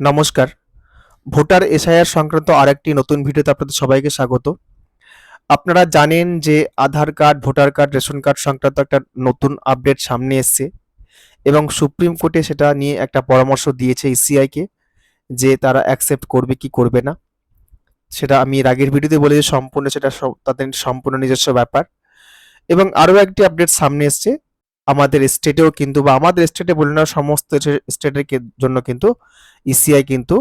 নমস্কার। Voter SIR সংক্রান্ত আরেকটি নতুন ভিডিওতে আপনাদের সবাইকে স্বাগত। আপনারা জানেন যে Aadhaar card, voter card, ration card সংক্রান্ত একটা নতুন আপডেট সামনে এসছে এবং সুপ্রিম কোর্টে সেটা নিয়ে একটা পরামর্শ দিয়েছে ইসিআইকে যে তারা অ্যাকসেপ্ট করবে কি করবে না। সেটা আমি এর আগের ভিডিওতে বলে যে সম্পূর্ণ সেটা তাদের সম্পূর্ণ নিজস্ব ব্যাপার। এবং আরও একটি আপডেট সামনে এসছে আমাদের স্টেটেও কিন্তু বা আমাদের স্টেটে বলে না, সমস্ত স্টেটের জন্য কিন্তু ইসিআই কিন্তু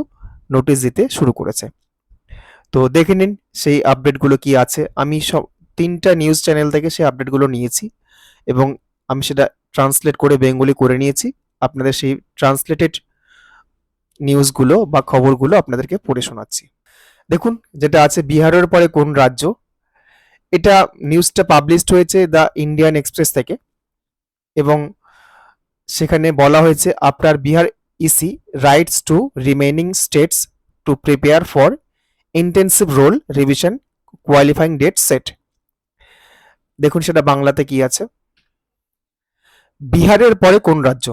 নোটিশ দিতে শুরু করেছে। তো দেখে নিন সেই আপডেটগুলো কি আছে। আমি সব তিনটা নিউজ চ্যানেল থেকে সেই আপডেটগুলো নিয়েছি এবং আমি সেটা ট্রান্সলেট করে বেঙ্গলি করে নিয়েছি। আপনাদের সেই ট্রান্সলেটেড নিউজগুলো বা খবরগুলো আপনাদেরকে পড়ে শোনাচ্ছি। দেখুন, যেটা আছে বিহারের পরে কোন রাজ্য? এটা নিউজটা পাবলিশড হয়েছে দ্য ইন্ডিয়ান এক্সপ্রেস থেকে। এবং সেখানে বলা হয়েছে after Bihar EC writes to remaining states to prepare for intensive roll revision qualifying date set দেখুন সেটা বাংলাতে কি আছে। বিহারের পরে কোন রাজ্য?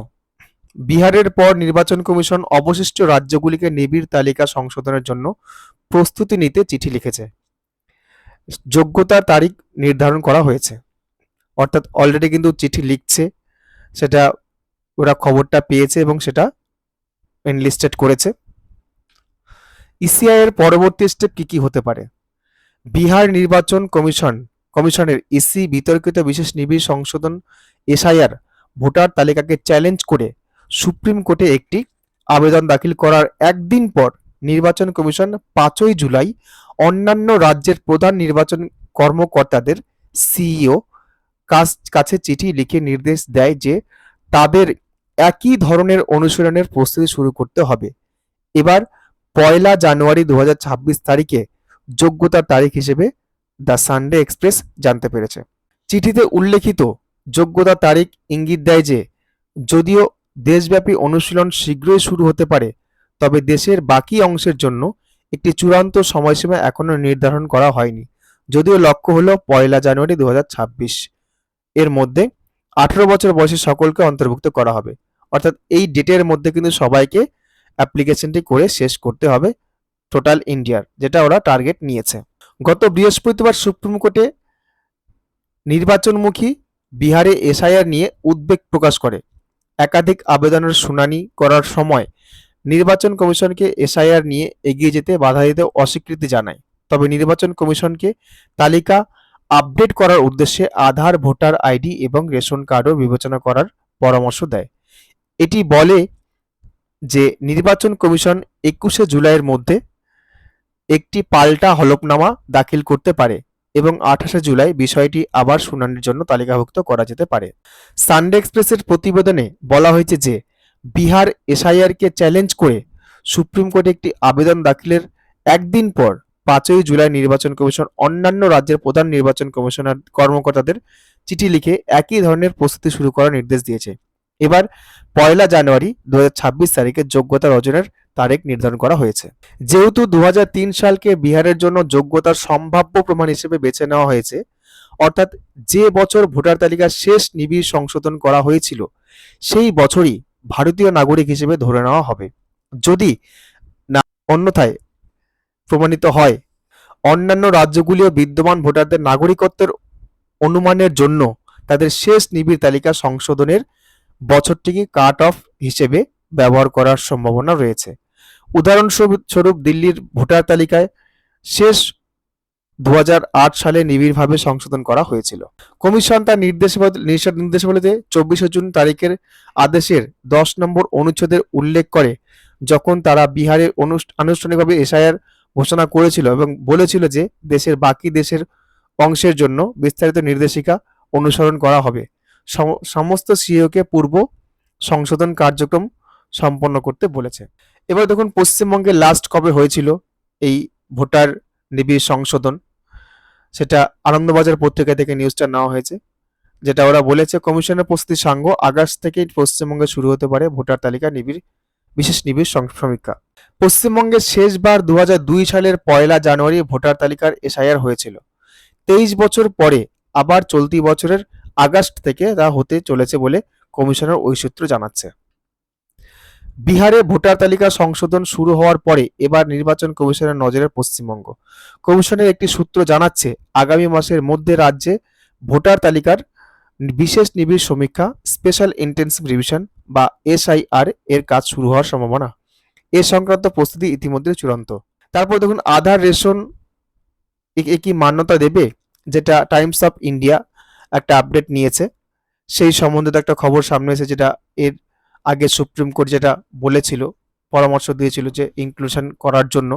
বিহারের পর নির্বাচন কমিশন অবশিষ্ট রাজ্যগুলিকে নিবিড় তালিকা সংশোধনের জন্য প্রস্তুতি নিতে চিঠি লিখেছে। যোগ্যতার তারিখ নির্ধারণ করা হয়েছে। অর্থাৎ অলরেডি কিন্তু চিঠি লিখছে, সেটা ওরা খবরটা পেয়েছে এবং সেটা এনলিস্টেড করেছে। ইসিআই এর পরবর্তী স্টেপ কি কি হতে পারে? বিহার নির্বাচন কমিশন, কমিশনের ইসি বিতর্কিত বিশেষ নিবিড় সংশোধন এসআইআর ভোটার তালিকাকে চ্যালেঞ্জ করে সুপ্রিম কোর্টে একটি আবেদন দাখিল করার একদিন পর নির্বাচন কমিশন পাঁচই জুলাই অন্যান্য রাজ্যের প্রধান নির্বাচন কর্মকর্তাদের সিইও কাছে চিঠি লিখে নির্দেশ দেয় যে তাদের একই ধরনের অনুশীলনের প্রস্তুতি শুরু করতে হবে। এবার পয়লা জানুয়ারি দু হাজার ছাব্বিশ তারিখে যোগ্যতার তারিখ হিসেবে দ্য সানডে এক্সপ্রেস জানতে পেরেছে। চিঠিতে উল্লেখিত যোগ্যতার তারিখ ইঙ্গিত দেয় যে, যদিও দেশব্যাপী অনুশীলন শীঘ্রই শুরু হতে পারে, তবে দেশের বাকি অংশের জন্য একটি চূড়ান্ত সময়সীমা এখনও নির্ধারণ করা হয়নি। যদিও লক্ষ্য হলো পয়লা জানুয়ারি দু হাজার ছাব্বিশ। এর মধ্যে আঠারো বছর বয়সী সকলকে অন্তর্ভুক্ত করা হবে। অর্থাৎ এই ডেটের মধ্যে কিন্তু সবাইকে অ্যাপ্লিকেশনটি করে শেষ করতে হবে টোটাল ইন্ডিয়ার যেটা ওরা টার্গেট নিয়েছে। গত বৃহস্পতিবার সুপ্রিম কোর্টে নির্বাচনমুখী বিহারে এসআইআর নিয়ে উদ্বেগ প্রকাশ করে। একাধিক আবেদনের শুনানি করার সময় নির্বাচন কমিশনকে এসআইআর নিয়ে এগিয়ে যেতে বাধা দিতে অস্বীকৃতি জানায়। তবে নির্বাচন কমিশনকে তালিকা আপডেট করার উদ্দেশ্যে আধার, ভোটার আইডি এবং রেশন কার্ডও বিবেচনা করার পরামর্শ দেয়। এটি বলে যে নির্বাচন কমিশন একুশে জুলাইয়ের মধ্যে একটি পাল্টা হলফনামা দাখিল করতে পারে এবং আঠাশে জুলাই বিষয়টি আবার শুনানির জন্য তালিকাভুক্ত করা যেতে পারে। সানডে এক্সপ্রেসের প্রতিবেদনে বলা হয়েছে যে বিহার এসআইআরকে চ্যালেঞ্জ করে সুপ্রিম কোর্টে একটি আবেদন দাখিলের একদিন পর পাঁচই জুলাই নির্বাচন কমিশন অন্যান্য রাজ্যের প্রধান নির্বাচন কমিশনার কর্মকর্তাদের চিঠি লিখে একই ধরনের প্রস্তুতি শুরু করার নির্দেশ দিয়েছে। এবার পয়লা জানুয়ারি দু তারিখে যোগ্যতা অর্জনের তারিখ নির্ধারণ করা হয়েছে। যেহেতু দু হাজার তিন সালকে বিহারের জন্য যোগ্যতার সম্ভাব্য প্রমাণ হিসেবে বেছে নেওয়া হয়েছে, অর্থাৎ যে বছর ভোটার তালিকার শেষ নিবিড় সংশোধন করা হয়েছিল, সেই বছরই ভারতীয় নাগরিক হিসেবে ধরে নেওয়া হবে। যদি না অন্যথায় প্রমাণিত হয়। অন্যান্য রাজ্যগুলিও বিদ্যমান ভোটারদের নাগরিকত্বের অনুমানের জন্য তাদের শেষ নিবিড় তালিকা সংশোধনের বছরটিকে কাট অফ হিসেবে ব্যবহার করার সম্ভাবনা রয়েছে। উদাহরণস্বরূপ স্বরূপ দিল্লির ভোটার তালিকায় শেষ দু হাজার আট সালে নিবিড়ভাবে সংশোধন করা হয়েছিল। কমিশন তার নির্দেশ নির্দেশাবলীতে চব্বিশে জুন তারিখের আদেশের দশ নম্বর অনুচ্ছেদের উল্লেখ করে, যখন তারা বিহারে অনুষ্ঠ- আনুষ্ঠানিকভাবে এসআইআর ঘোষণা করেছিল এবং বলেছিল যে দেশের বাকি দেশের অংশের জন্য বিস্তারিত নির্দেশিকা অনুসরণ করা হবে। সম- সমস্ত সিইওকে পূর্ব সংশোধন কার্যক্রম সম্পন্ন করতে বলেছে। এবার দেখুন, পশ্চিমবঙ্গে লাস্ট কবে হয়েছিল এই ভোটার নিবিড় সংশোধন? সেটা আনন্দবাজার পত্রিকা থেকে নিউজটা নেওয়া হয়েছে, যেটা ওরা বলেছে, কমিশনের প্রস্তুতি সাঙ্গ, আগস্ট থেকে পশ্চিমবঙ্গে শুরু হতে পারে ভোটার তালিকা নিবিড় বিশেষ নিবিড় সমীক্ষা পশ্চিমবঙ্গে শেষবার দু দুই সালের পয়লা জানুয়ারি ভোটার তালিকার এসআইআর হয়েছিল। তেইশ বছর পরে আবার চলতি বছরের আগস্ট থেকে তা হতে চলেছে বলে কমিশনের ওই সূত্র জানাচ্ছে। বিহারে ভোটার তালিকা সংশোধন শুরু হওয়ার পরে এবার নির্বাচন কমিশনের নজরে পশ্চিমবঙ্গ। কমিশনের একটি সূত্র জানাচ্ছে, আগামী মাসের মধ্যে রাজ্যে ভোটার তালিকার বিশেষ নিবিড় সমীক্ষা, স্পেশাল ইন্টেন্সিভ রিভিশন বা এসআইআর এর কাজ শুরু হওয়ার সম্ভাবনা। এ সংক্রান্ত প্রস্তুতি ইতিমধ্যে চূড়ান্ত। তারপর দেখুন, আধার রেশন এ কি মান্যতা দেবে? যেটা টাইমস অফ ইন্ডিয়া একটা আপডেট নিয়েছে। সেই সম্বন্ধে একটা খবর সামনে এসেছে যেটা এর আগে সুপ্রিম কোর্ট যেটা বলেছিল, পরামর্শ দিয়েছিল যে ইনক্লুশন করার জন্য।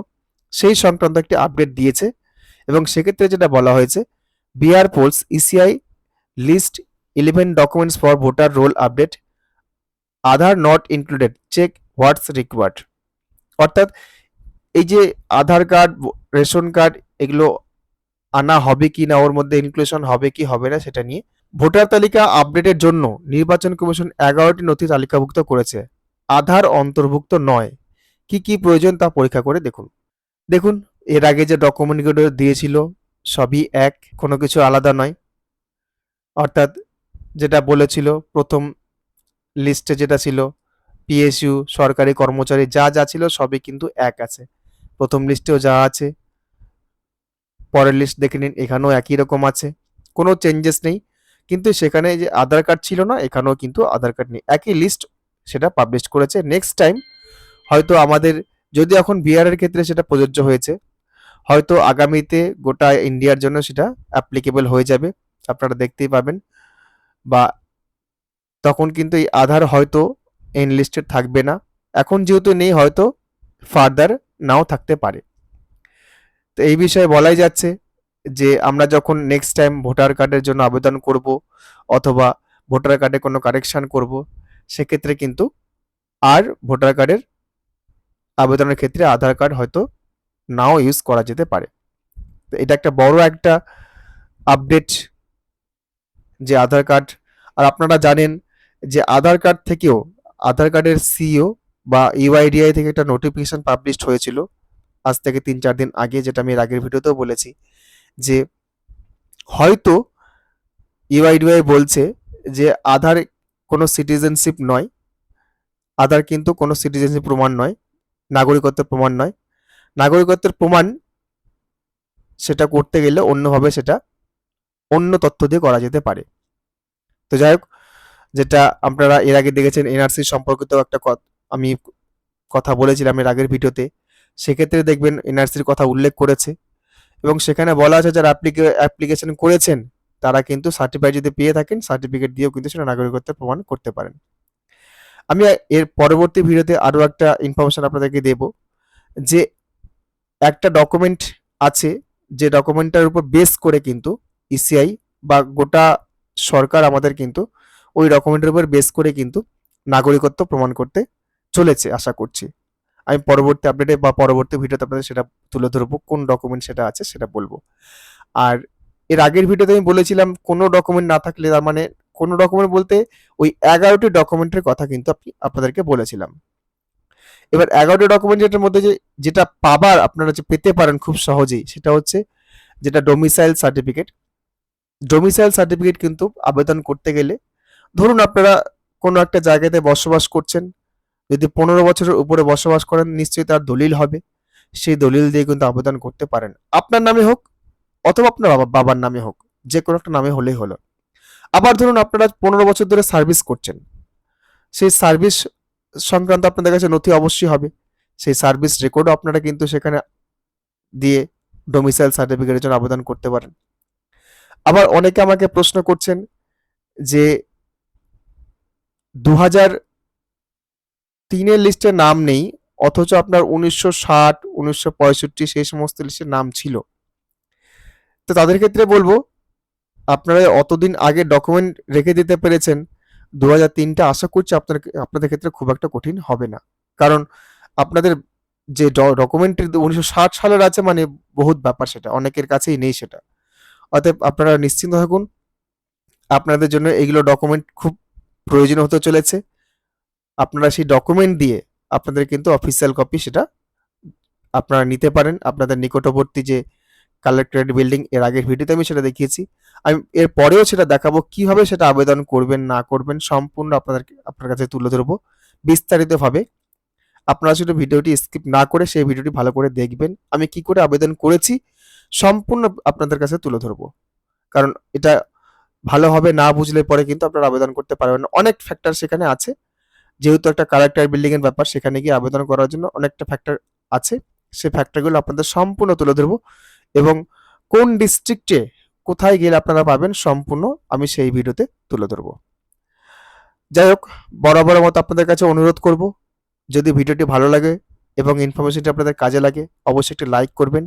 সেই সংক্রান্ত একটি আপডেট দিয়েছে এবং সেক্ষেত্রে যেটা বলা হয়েছে Bihar polls ECI list eleven documents for voter roll update Aadhaar not included check what's required অর্থাৎ এই যে আধার কার্ড রেশন কার্ড এগুলো আনা হবে কি না, ওর মধ্যে ইনক্লুশন হবে কি হবে না, সেটা নিয়ে ভোটার তালিকা আপডেটের জন্য নির্বাচন কমিশন এগারোটি নথি তালিকাভুক্ত করেছে। আধার অন্তর্ভুক্ত নয়। কি কি প্রয়োজন তা পরীক্ষা করে দেখুন। দেখুন, এর আগে যে ডকুমেন্টগুলো দিয়েছিল, সবই এক, কোনো কিছু আলাদা নয়। অর্থাৎ যেটা বলেছিল, প্রথম লিস্টে যেটা ছিল পিএসইউ সরকারি কর্মচারী, যা যা ছিল সবই কিন্তু এক আছে। প্রথম লিস্টেও যা আছে, পরের লিস্ট দেখে নিন, এখানেও একই রকম আছে, কোনো চেঞ্জেস নেই। কিন্তু সেখানে যে আধার কার্ড ছিল না, এখানেও কিন্তু আধার কার্ড নেই, একই লিস্ট সেটা পাবলিশ করেছে। নেক্সট টাইম হয়তো আমাদের, যদি এখন বিহারের ক্ষেত্রে সেটা প্রযোজ্য হয়েছে, হয়তো আগামীতে গোটা ইন্ডিয়ার জন্য সেটা অ্যাপ্লিকেবল হয়ে যাবে, আপনারা দেখতেই পাবেন। বা তখন কিন্তু এই আধার হয়তো এনলিস্টেড থাকবে না। এখন যেহেতু নেই, হয়তো ফার্দার নাও থাকতে পারে। তো এই বিষয়ে বলাই যাচ্ছে যে, আমরা যখন নেক্সট টাইম ভোটার কার্ডের জন্য আবেদন করব অথবা ভোটার কার্ডে কোনো কারেকশন করব, সেক্ষেত্রে কিন্তু আর ভোটার কার্ডের আবেদনের ক্ষেত্রে আধার কার্ড হয়তো নাও ইউজ করা যেতে পারে। তো এটা একটা বড় একটা আপডেট যে আধার কার্ড আর আপনারা জানেন যে আধার কার্ড থেকেও, আধার কার্ডের সিইও বা ইউআইডিআই থেকে একটা নোটিফিকেশন পাবলিশড হয়েছিল আজ থেকে তিন চার দিন আগে, যেটা আমি এর আগের ভিডিওতেও বলেছি, যে হয়তো ইউআইডিআই বলছে যে আধার কোনো সিটিজেনশিপ নয়, আধার কিন্তু কোনো সিটিজেনশিপ প্রমাণ নয়, নাগরিকত্বের প্রমাণ নয়। নাগরিকত্বের প্রমাণ সেটা করতে গেলে অন্যভাবে সেটা অন্য তথ্য দিয়ে করা যেতে পারে। তো যাই হোক যেটা আপনারা এর আগে দেখেছেন, এনআরসি সম্পর্কিত একটা আমি কথা বলেছিলাম এর আগের ভিডিওতে। সেক্ষেত্রে দেখবেন এনআরসির কথা উল্লেখ করেছে এবং সেখানে বলা আছে যারা অ্যাপ্লিকেশন করেছেন, তারা কিন্তু সার্টিফাইড যদি পেয়ে থাকেন সার্টিফিকেট দিয়েও কিন্তু সেটা নাগরিকত্বের প্রমাণ করতে পারেন। আমি এর পরবর্তী ভিডিওতে আরও একটা ইনফরমেশন আপনাদেরকে দেব যে একটা ডকুমেন্ট আছে, যে ডকুমেন্টটার উপর বেস করে কিন্তু ইসিআই বা গোটা সরকার আমাদের কিন্তু ওই ডকুমেন্টের উপর বেস করে কিন্তু নাগরিকত্ব প্রমাণ করতে চলেছে, আশা করছি। আমি পরবর্তী আপডেটে বা পরবর্তী ভিডিওতে আপনাদের সেটা তুলে ধরবো, কোন ডকুমেন্ট সেটা আছে সেটা বলব। আর এর আগের ভিডিওতে আমি বলেছিলাম, কোনো ডকুমেন্ট না থাকলে তার মানে কোনো ডকুমেন্ট বলতে ওই এগারোটি ডকুমেন্টের কথা কিন্তু আপনি, আপনাদেরকে বলেছিলাম। এবার এগারোটি ডকুমেন্ট যেটার মধ্যে যে, যেটা পাবার আপনারা যে পেতে পারেন খুব সহজেই, সেটা হচ্ছে যেটা ডোমিসাইল সার্টিফিকেট ডোমিসাইল সার্টিফিকেট কিন্তু আবেদন করতে গেলে ধরুন আপনারা কোনো একটা জায়গাতে বসবাস করছেন, যদি পনেরো বছরের উপরে বসবাস করেন, নিশ্চয়ই তার দলিল হবে। সেই দলিল দিয়ে কিন্তু আবেদন করতে পারেন। আপনার নামে হোক অথবা আপনার বাবা বাবার নামে হোক, যে কোনো একটা নামে হলেই হলো। আবার ধরুন আপনারা পনেরো বছর ধরে সার্ভিস করছেন। সেই সার্ভিস সংক্রান্ত আপনাদের কাছে নথি অবশ্যই হবে। সেই সার্ভিস রেকর্ডও আপনারা কিন্তু সেখানে দিয়ে ডোমিসাইল সার্টিফিকেটের জন্য আবেদন করতে পারেন। আবার অনেকে আমাকে প্রশ্ন করছেন যে দু হাজার তিনের লিস্টে নাম নেই, অথচ আপনার উনিশশো ষাট, উনিশশো পঁয়ষট্টি সেই সমস্ত লিস্টের নাম ছিল। তো তাদের ক্ষেত্রে বলব, আপনারা অতদিন আগে ডকুমেন্ট রেখে দিতে পেরেছেন দু হাজার তিনটা আশা করছি আপনার আপনাদের ক্ষেত্রে খুব একটা কঠিন হবে না। কারণ আপনাদের যে ডকুমেন্ট উনিশশো ষাট সালের আছে মানে বহুত ব্যাপার সেটা, অনেকের কাছেই নেই সেটা। অতএব আপনারা নিশ্চিন্ত থাকুন, আপনাদের জন্য এইগুলো ডকুমেন্ট খুব প্রয়োজন হতে চলেছে। আপনারা সেই ডকুমেন্ট দিয়ে আপনাদের কিন্তু অফিসিয়াল কপি সেটা আপনারা নিতে পারেন। আপনাদের নিকটবর্তী যে কালেক্টরেট বিল্ডিং এর আগের ভিডিওতে আমি সেটা দেখিয়েছি। আমি এর পরেও সেটা দেখাবো, কীভাবে সেটা আবেদন করবেন, না করবেন, সম্পূর্ণ আপনাদের, আপনার কাছে তুলে ধরবো বিস্তারিতভাবে। আপনারা শুধু ভিডিওটি স্কিপ না করে সেই ভিডিওটি ভালো করে দেখবেন। আমি কি করে আবেদন করেছি, সম্পূর্ণ আপনাদের কাছে তুলে ধরবো। কারণ এটা ভালোভাবে না বুঝলে পরে কিন্তু আপনারা আবেদন করতে পারবেন। অনেক ফ্যাক্টর সেখানে আছে। যেহেতু একটা কারেক্টার বিল্ডিং এর ব্যাপার, সেখানে গিয়ে আবেদন করার জন্য অনেকটা ফ্যাক্টর আছে। সেই ফ্যাক্টরগুলো আপনাদের সম্পূর্ণ তুলে ধরবো এবং কোন ডিস্ট্রিক্টে কোথায় গেলে আপনারা পাবেন সম্পূর্ণ আমি সেই ভিডিওতে তুলে ধরবো। যাই হোক, বরাবর মতো আপনাদের কাছে অনুরোধ করব, যদি ভিডিওটি ভালো লাগে এবং ইনফরমেশনটি আপনাদের কাজে লাগে, অবশ্যই একটি লাইক করবেন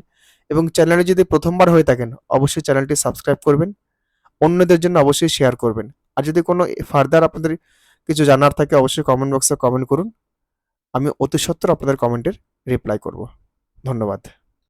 এবং চ্যানেলে যদি প্রথমবার হয়ে থাকেন, অবশ্যই চ্যানেলটি সাবস্ক্রাইব করবেন। অন্যদের জন্য অবশ্যই শেয়ার করবেন। আর যদি কোনো ফার্দার আপনাদের কিছু জানার থাকে, অবশ্যই কমেন্ট বক্সে কমেন্ট করুন। আমি অতি সত্বর আপনাদের কমেন্টের রিপ্লাই করব। ধন্যবাদ।